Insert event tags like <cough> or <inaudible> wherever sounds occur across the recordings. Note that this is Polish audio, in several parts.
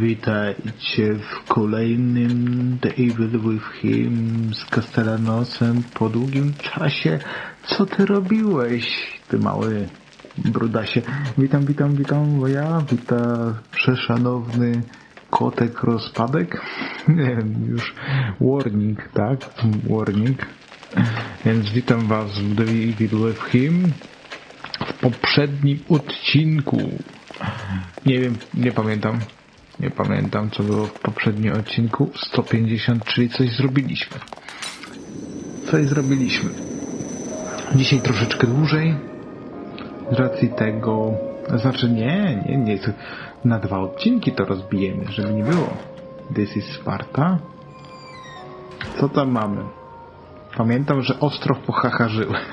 Witajcie w kolejnym The Evil with Him z Castellanosem po długim czasie. Co ty robiłeś, ty mały brudasie? Witam, witam, witam, bo ja, wita przeszanowny kotek rozpadek. <laughs> Nie wiem, już warning, tak? Warning. Więc witam was w The Evil with Him w poprzednim odcinku. Nie wiem, nie pamiętam. Nie pamiętam, co było w poprzednim odcinku. 150, czyli coś zrobiliśmy. Coś zrobiliśmy. Dzisiaj troszeczkę dłużej. Z racji tego... Znaczy nie, nie, nie. Na dwa odcinki to rozbijemy, żeby nie było. This is Sparta. Co tam mamy? Pamiętam, że ostro pochacharzyłem. <laughs>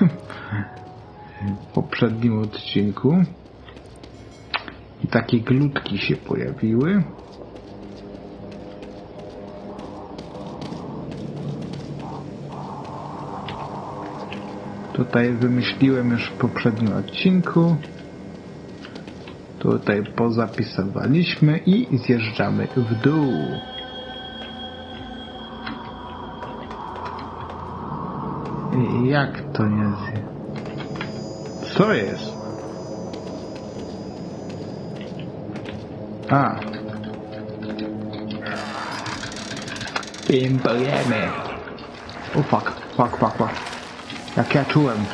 W poprzednim odcinku. I takie glutki się pojawiły. Tutaj wymyśliłem już w poprzednim odcinku. Tutaj pozapisywaliśmy i zjeżdżamy w dół. Jak to nie. Co jest? A. Pimpujemy. O fuck, fuck, fuck, fuck. Jak ja czułem.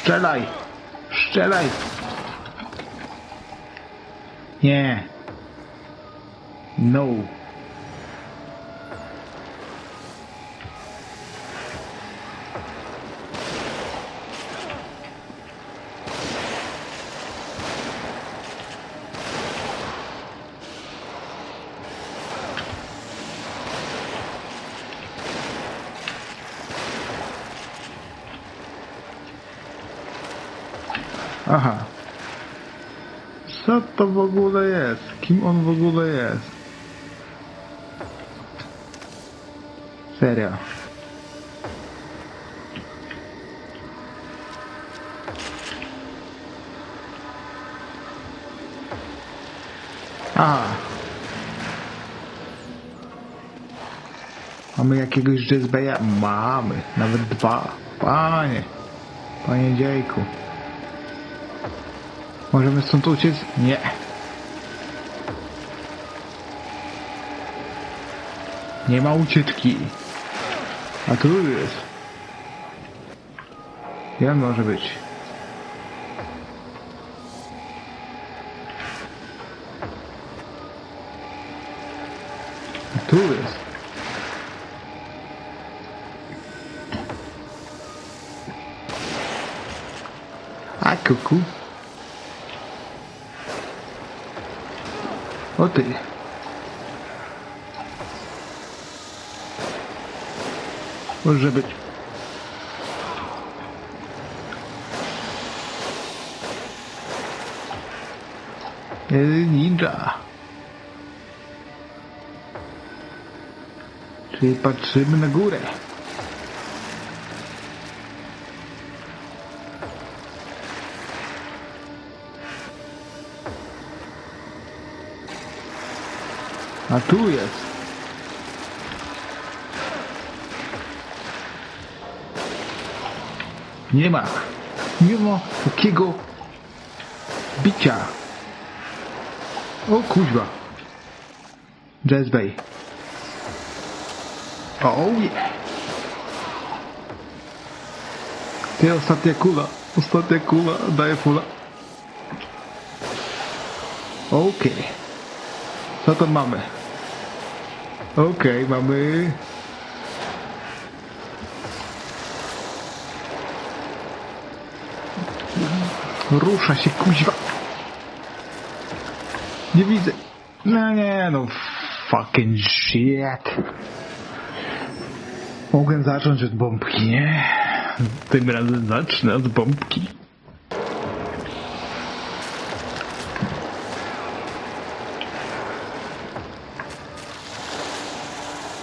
Strzelaj! Strzelaj! Nie. No. Aha. To w ogóle jest? Kim on w ogóle jest? Serio. Aha. Mamy jakiegoś Jezbeja? Mamy. Nawet dwa. Panie. Panie dziejku. Możemy stąd uciec? Nie. Nie ma ucieczki. A tu jest. Ja może być. A tu jest. A kuku. O ty. Może być. E, Ninja. Czyli patrzymy na górę. A tu jest. Nie ma. Nie ma takiego bicia. O kuźwa. Jazz Bay. Oh yeah. Ty ostatnia kula. Ostatnia kula. Daję fula. Okej. Okay. Co to mamy? Okej, okay, mamy... Rusza się kuźwa. Nie widzę. No nie, no fucking shit. Mogłem zacząć od bombki, nie? Tym razem zacznę od bombki.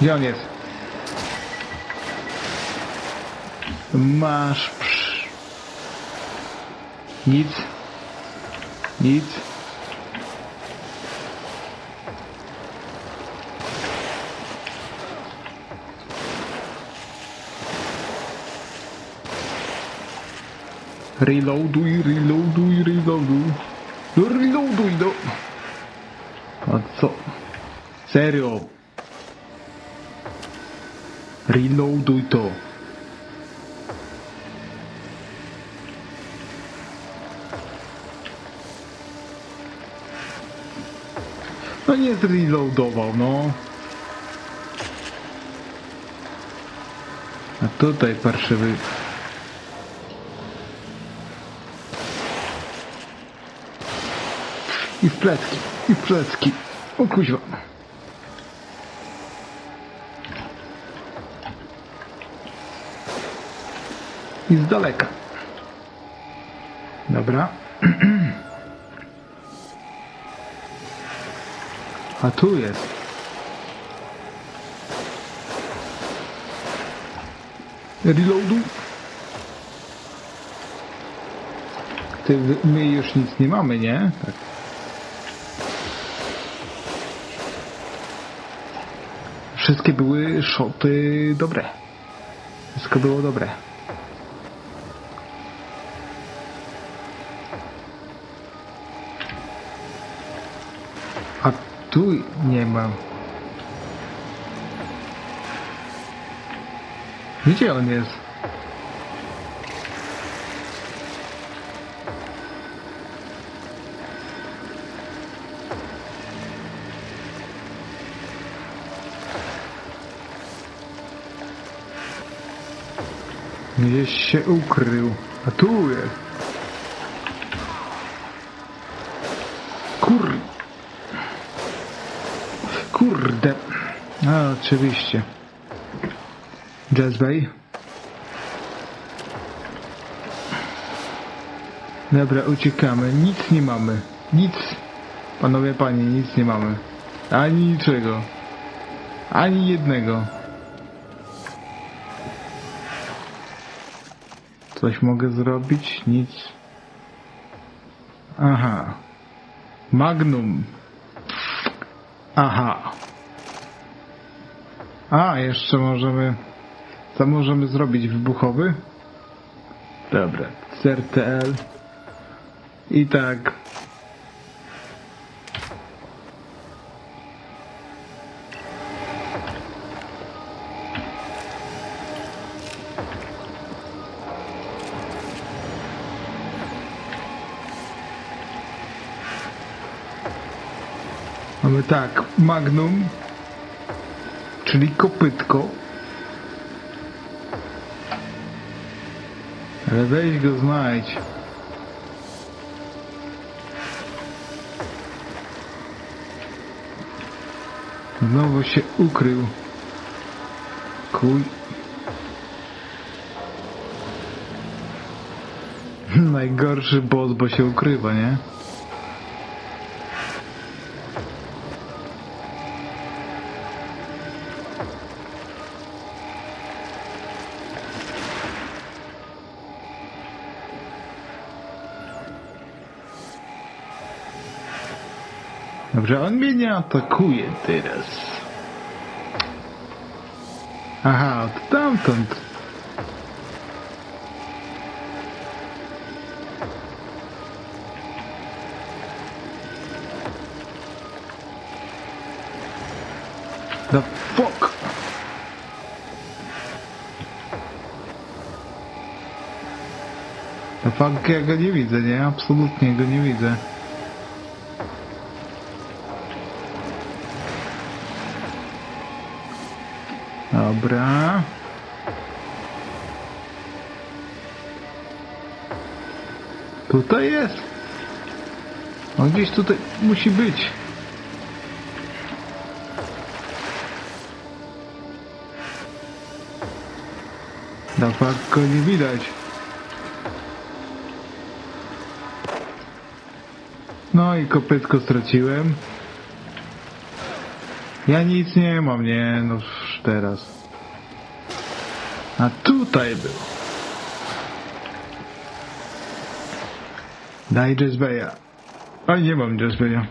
Gdzie on jest? Masz... Nic. Nic. Reloaduj, reloaduj, reloaduj. No reloaduj, no. A co? Serio. Reloaduj to. No nie zreloadował, no. A tutaj parszywy. I w plecki, i w plecki. O kuźwa. I z daleka. Dobra. <clears throat> A tu jest. Reloadu. Ty, my już nic nie mamy, nie? Tak. Wszystkie były szoty dobre. Wszystko było dobre. Tu nie ma. Gdzie on jest? Gdzieś się ukrył. A tu jest. Kurde. A, oczywiście. Jazzbay. Dobra, uciekamy. Nic nie mamy. Nic. Panowie, panie, nic nie mamy. Ani niczego. Ani jednego. Coś mogę zrobić? Nic. Aha. Magnum. Aha. A, jeszcze możemy... Co możemy zrobić? Wybuchowy? Dobra. CRTL. I tak. Mamy tak, Magnum, czyli kopytko. Ale weź go znajdź. Znowu się ukrył. Kuj. <laughs> Najgorszy boss, bo się ukrywa, nie? Dobrze, on mnie nie atakuje teraz. Aha, od tamtąd. The fuck? The fuck, ja go nie widzę, nie? Absolutnie go nie widzę. Dobra. Tutaj jest. On gdzieś tutaj musi być. Go nie widać. No i kopytko straciłem. Ja nic nie mam, nie, no teraz. A tutaj był. Daj Jazzbeya. A nie mam Jazzbeya.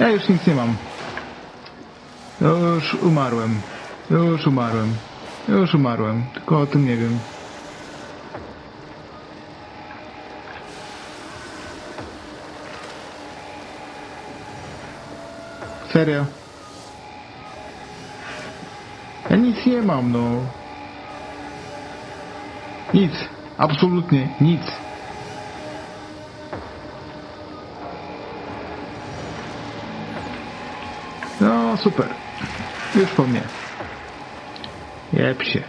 Ja już nic nie mam. Już umarłem. Już umarłem. Już umarłem. Tylko o tym nie wiem. Serio? Ja nic nie mam, no. Nic. Absolutnie nic. No, super. Już po mnie. Jeb się.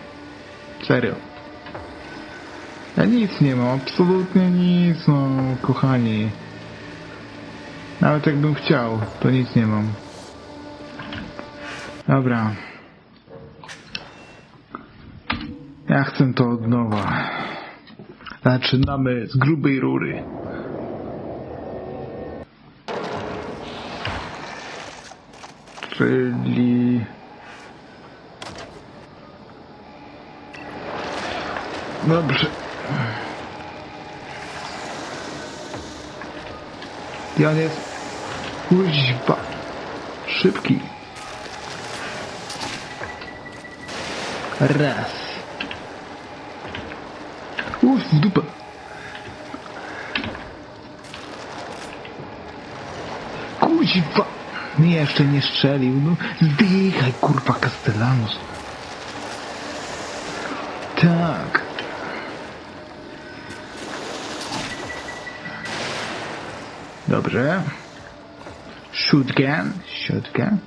Serio. Ja nic nie mam, absolutnie nic, no, kochani. Nawet jakbym chciał, to nic nie mam. Dobra. Ja chcę to od nowa. Zaczynamy z grubej rury. Czyli... Dobrze. I on jest... Kuźba. Szybki. Raz. Uff, w dupę. Kuźwa. Nie, jeszcze nie strzelił. No, zdychaj, kurwa, Castellanos. Tak. Dobrze. Shotgun, shotgun.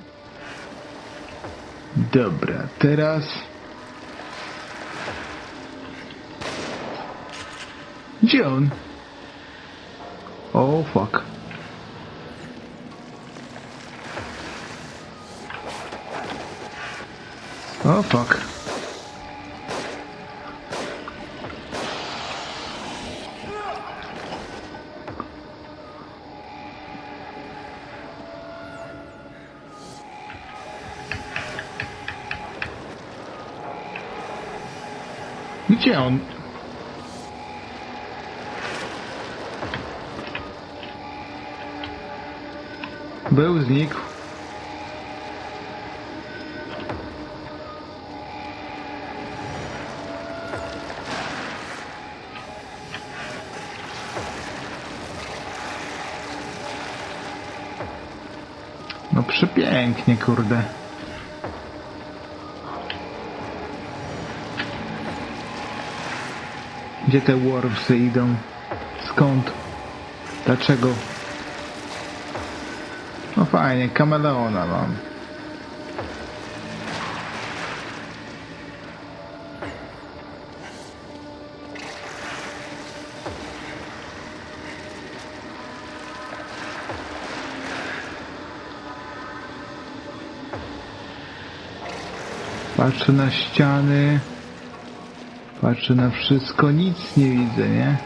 Dobra, teraz... Gdzie on? Oh fuck. Oh fuck. Gdzie Był, znikł. No przepięknie, kurde. Gdzie te Wormsy idą? Skąd? Dlaczego? Fajnie, kameleona mam. Patrzę na ściany. Patrzę na wszystko, nic nie widzę, nie?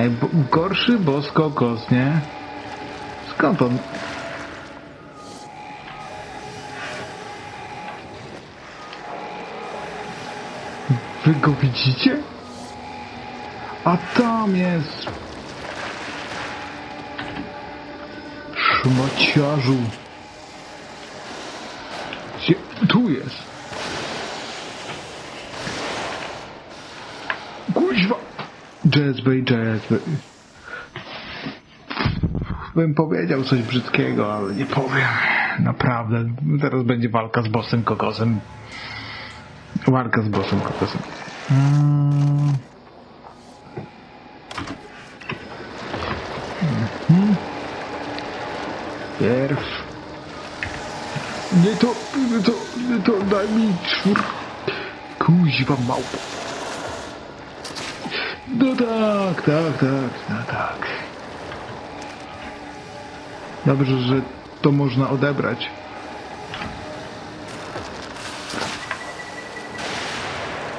Najgorszy boss kokos, nie? Skąd on? Wy go widzicie? A tam jest Szmaciarzu. Gdzie? Tu jest. Kuźwa. Jazzbay, jazzbay. Bym powiedział coś brzydkiego, ale nie powiem. Naprawdę. Teraz będzie walka z bossem kokosem. Walka z bossem kokosem. Mm. Pierw. Nie to, nie to, nie to, daj mi czwór. Kuźwa małpo. No tak, tak, tak, no tak. Dobrze, że to można odebrać.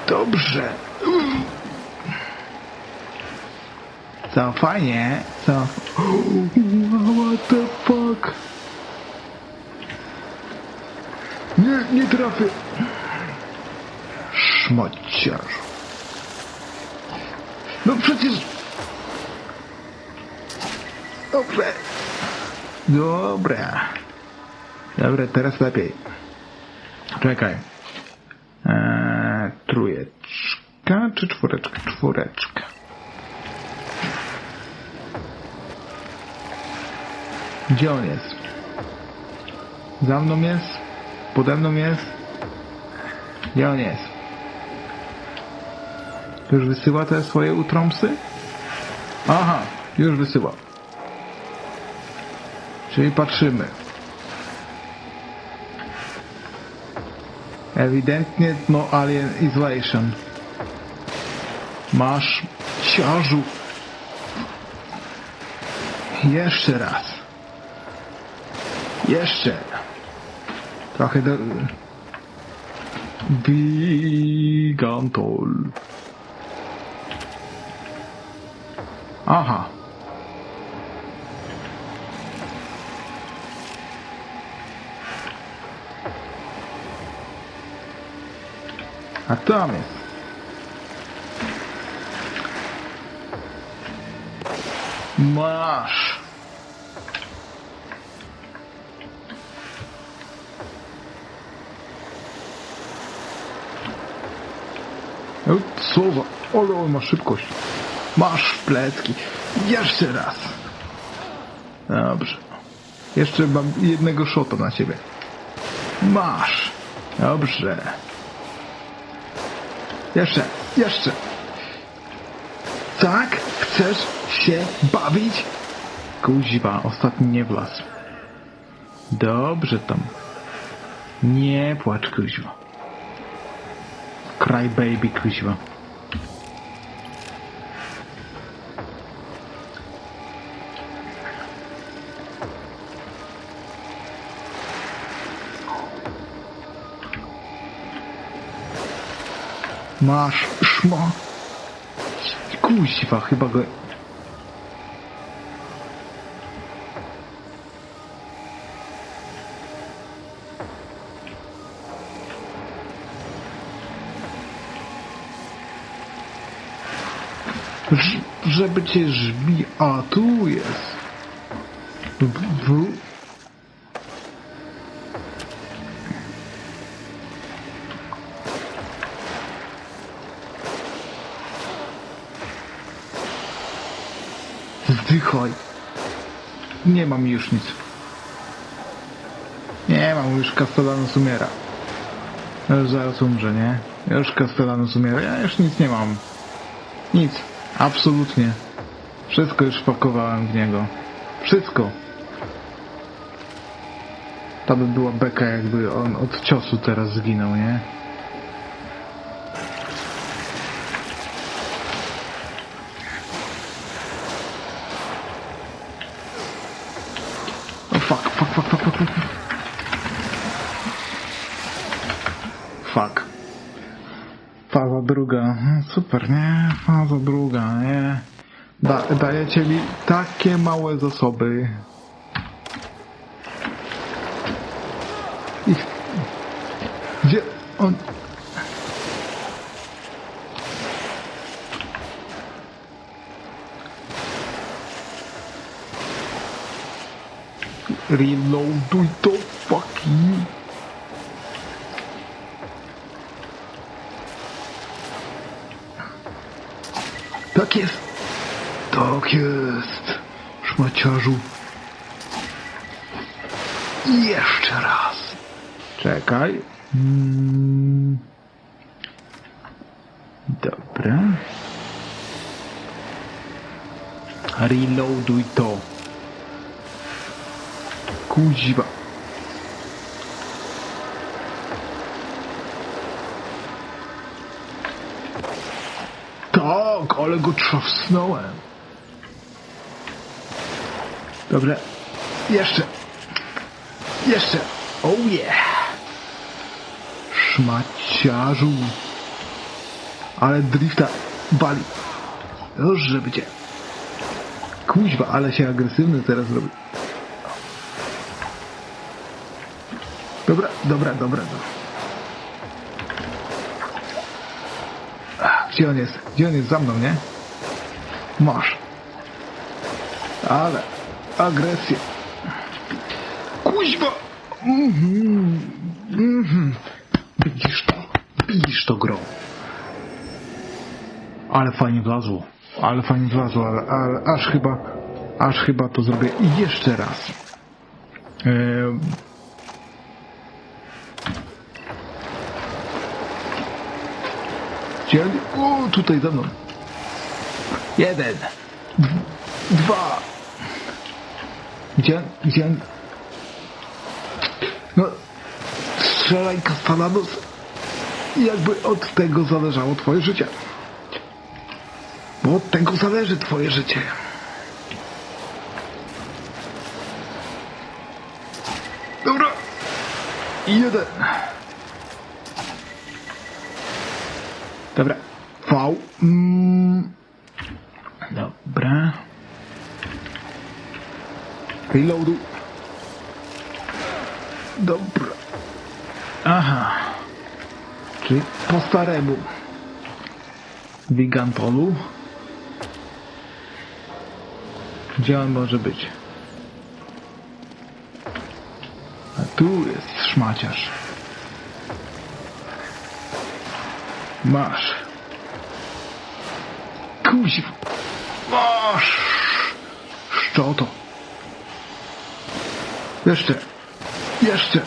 Dobrze. Co, fajnie? Co? What the fuck? Nie, nie trafię. Szmociarz. No przecież dobrze. Dobra. Dobra, teraz lepiej. Czekaj. Eee, trójeczka czy czwóreczka? Czwóreczka. Gdzie on jest? Za mną jest? Pode mną jest? Gdzie on jest? Już wysyła te swoje utrąpsy? Aha, już wysyła. Czyli patrzymy. Ewidentnie no alien isolation. Masz ciarzu. Jeszcze raz. Jeszcze. Trochę do... Gigantol. Aha. A tam jest. Masz. No, Słowa, ale on ma szybkość. Masz plecki. Jeszcze raz. Dobrze. Jeszcze mam jednego szota na ciebie. Masz. Dobrze. Jeszcze, jeszcze. Tak? Chcesz się bawić? Kuźwa, ostatni nie wlazł. Dobrze tam. Nie płacz, kuźwa. Cry baby, kuźwa. Masz szmo. Kuźwa, chyba go... Ż- żeby cię żbi... A, tu jest. W... w... Zdychaj. Nie mam już nic. Nie mam już Castellanus umiera. Już zaraz umrze, nie? Już Castellanus umiera. Ja już nic nie mam. Nic. Absolutnie. Wszystko już wpakowałem w niego. Wszystko. To by była beka, jakby on od ciosu teraz zginął, nie? Oh fuck, fuck, fuck, fuck, fuck, fuck. Fuck. Faza druga. Hmm, Super, nie? Faza druga, nie? Da, dajecie mi takie małe zasoby. Ich... Gdzie on... Reloaduj to, fuck you. Tak jest. Tak jest. Szmaciarzu. Jeszcze raz. Czekaj. Mm. Dobra. Reloaduj to. Kuźwa. Tak, ale go trzasnąłem. Dobra. Jeszcze. Jeszcze. Oh yeah. Szmaciarzu. Ale drifta bali. Już, żeby cię. Kuźwa, ale się agresywny teraz robi. Dobra, dobra, dobra, dobra. Gdzie on jest? Gdzie on jest? Za mną, nie? Masz. Ale agresję. Kuźwa! Mhm. Mhm. Widzisz to? Widzisz to gro. Ale fajnie wlazło. Ale fajnie wlazło, ale, ale aż chyba, aż chyba to zrobię jeszcze raz. Eee, Gdzie? O, tutaj za mną. Jeden. Dwa. Gdzie? Gdzie? No, strzelaj Castellanos. Jakby od tego zależało twoje życie. Bo od tego zależy twoje życie. Dobra. Jeden. Dobra. V. Mm. Dobra. Reloadu. Dobra. Aha. Czyli po staremu. Gigantolu. Gdzie on może być? A tu jest szmaciarz. Masz. Kuźw. Masz. Szczoto. Jeszcze. Jeszcze.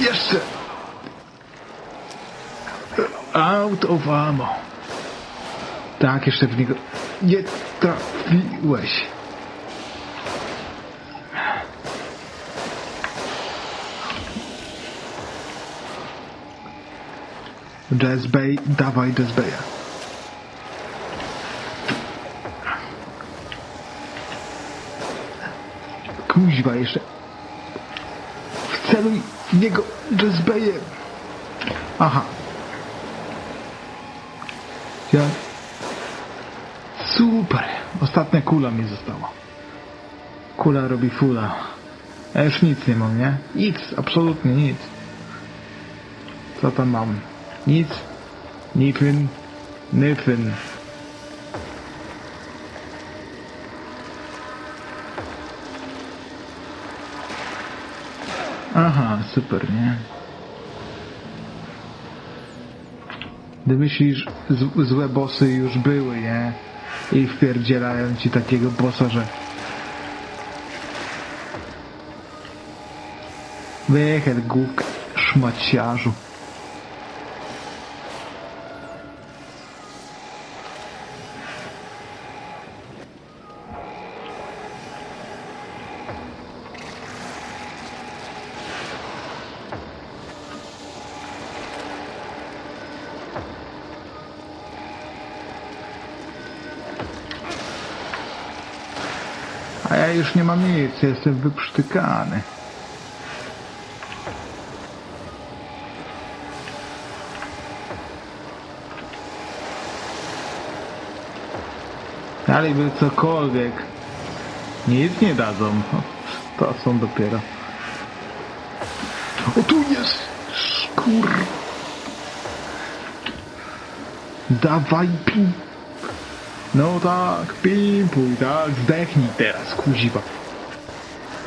Jeszcze. Out of ammo. Tak, jeszcze w niego nie trafiłeś. Dawaj Baya. Kuźwa jeszcze. Niego Jazz Bayem. Aha. Ja... Super. Ostatnia kula mi została. Kula robi fula. Ja już nic nie mam, nie? Nic, absolutnie nic. Co tam mam? Nic. Nifin. Nyfin. Aha, super, nie? Gdy myślisz, z, złe bossy już były, nie? I wpierdzielają ci takiego bossa, że... Wychęt główka, szmaciarzu. Już nie mam nic, jestem wyprztykany. Dalej by cokolwiek. Nic nie dadzą. To są dopiero. O tu jest! Skur. Dawaj pim. No tak, pimpuj, tak, zdechnij teraz, kuziwa.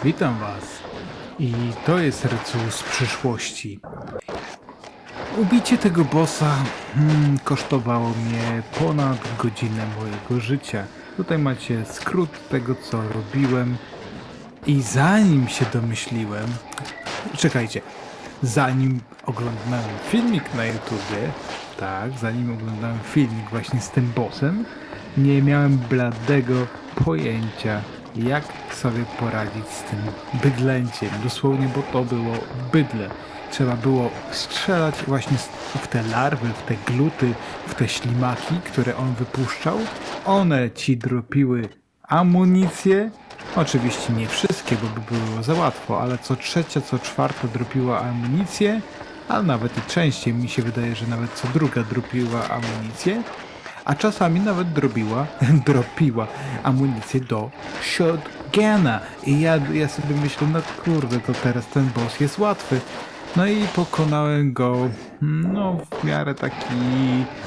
Witam Was. I to jest rycuł z przyszłości. Ubicie tego bossa hmm, kosztowało mnie ponad godzinę mojego życia. Tutaj macie skrót tego, co robiłem. I zanim się domyśliłem, czekajcie, zanim oglądałem filmik na YouTubie, tak, zanim oglądałem filmik właśnie z tym bossem, nie miałem bladego pojęcia, jak sobie poradzić z tym bydlęciem. Dosłownie, bo to było bydle. Trzeba było strzelać właśnie w te larwy, w te gluty, w te ślimaki, które on wypuszczał. One ci dropiły amunicję. Oczywiście nie wszystkie, bo by było za łatwo, ale co trzecia, co czwarta dropiła amunicję, ale nawet i częściej mi się wydaje, że nawet co druga dropiła amunicję, a czasami nawet drobiła, <laughs> dropiła amunicję do shotguna. I ja, ja sobie myślę, no kurde, to teraz ten boss jest łatwy. No i pokonałem go, no w miarę taki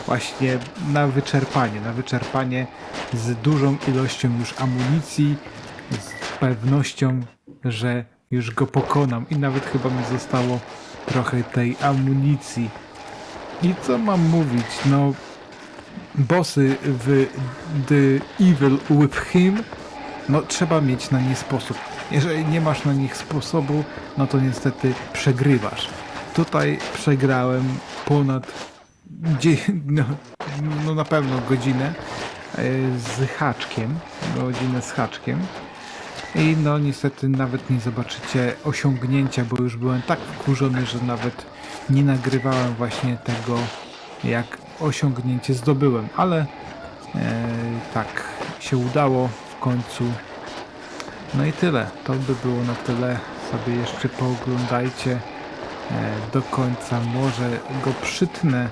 właśnie na wyczerpanie, na wyczerpanie z dużą ilością już amunicji, z pewnością, że już go pokonam i nawet chyba mi zostało trochę tej amunicji. I co mam mówić? No, bossy w The Evil with Him, no trzeba mieć na nie sposób. Jeżeli nie masz na nich sposobu, no to niestety przegrywasz. Tutaj przegrałem ponad no, no na pewno godzinę e, z haczkiem, godzinę z haczkiem. I no niestety nawet nie zobaczycie osiągnięcia, bo już byłem tak wkurzony, że nawet nie nagrywałem właśnie tego, jak osiągnięcie zdobyłem, ale e, tak się udało w końcu. No i tyle. To by było na tyle. Sobie jeszcze pooglądajcie e, do końca. Może go przytnę,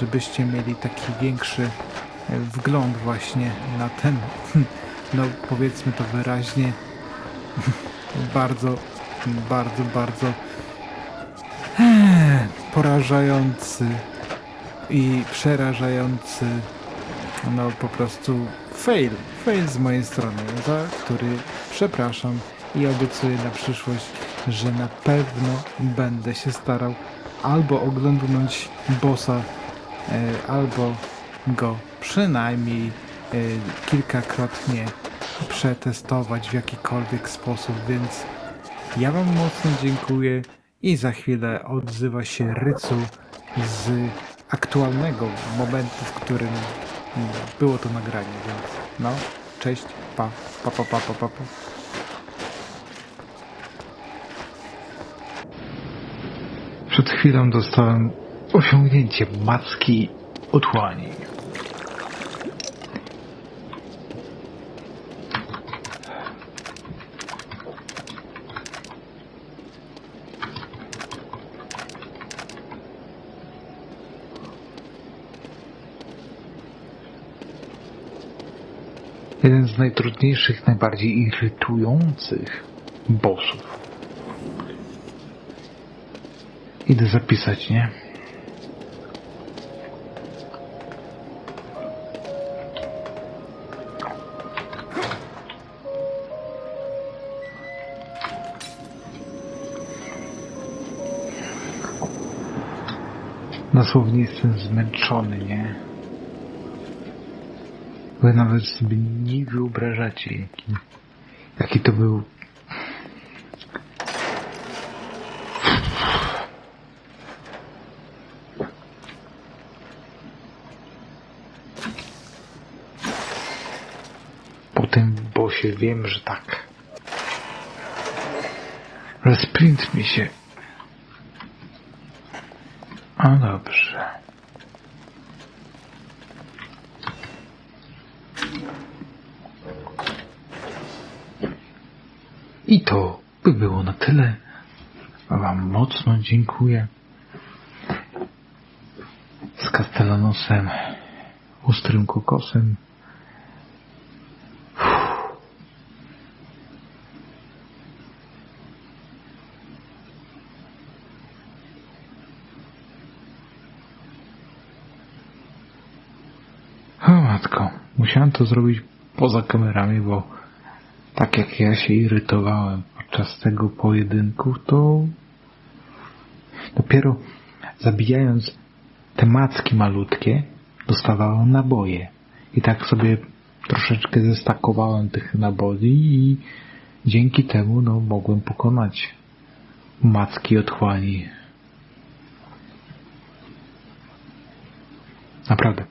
żebyście mieli taki większy e, wgląd właśnie na ten, <laughs> no powiedzmy to wyraźnie, <laughs> bardzo, bardzo, bardzo eh, porażający i przerażający, no po prostu fail, fail z mojej strony, za który przepraszam i obiecuję na przyszłość, że na pewno będę się starał albo oglądnąć bossa, e, albo go przynajmniej e, kilkakrotnie przetestować w jakikolwiek sposób, więc ja Wam mocno dziękuję i za chwilę odzywa się Rycu z aktualnego momentu, w którym mm, było to nagranie, więc no, cześć, pa, pa, pa, pa, pa, pa. pa. Przed chwilą dostałem osiągnięcie macki otchłani. Jeden z najtrudniejszych, najbardziej irytujących bossów. Idę zapisać, nie? Dosłownie jestem zmęczony, nie? Wy nawet sobie nie wyobrażacie, jaki, jaki to był tym bosie wiem, że tak. Ale sprint mi się. A dobrze. I to by było na tyle. Wam mocno dziękuję. Z Castellanosem, ostrym kokosem. O matko, musiałem to zrobić poza kamerami, bo tak jak ja się irytowałem podczas tego pojedynku, to dopiero zabijając te macki malutkie, dostawałem naboje. I tak sobie troszeczkę zestakowałem tych naboi i dzięki temu no, mogłem pokonać macki otchłani. Naprawdę.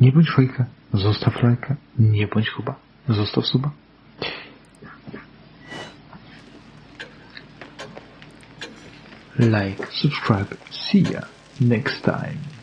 Nie bądź fajka, zostaw lajka, nie bądź chuba, zostaw suba. Like, subscribe, see ya next time.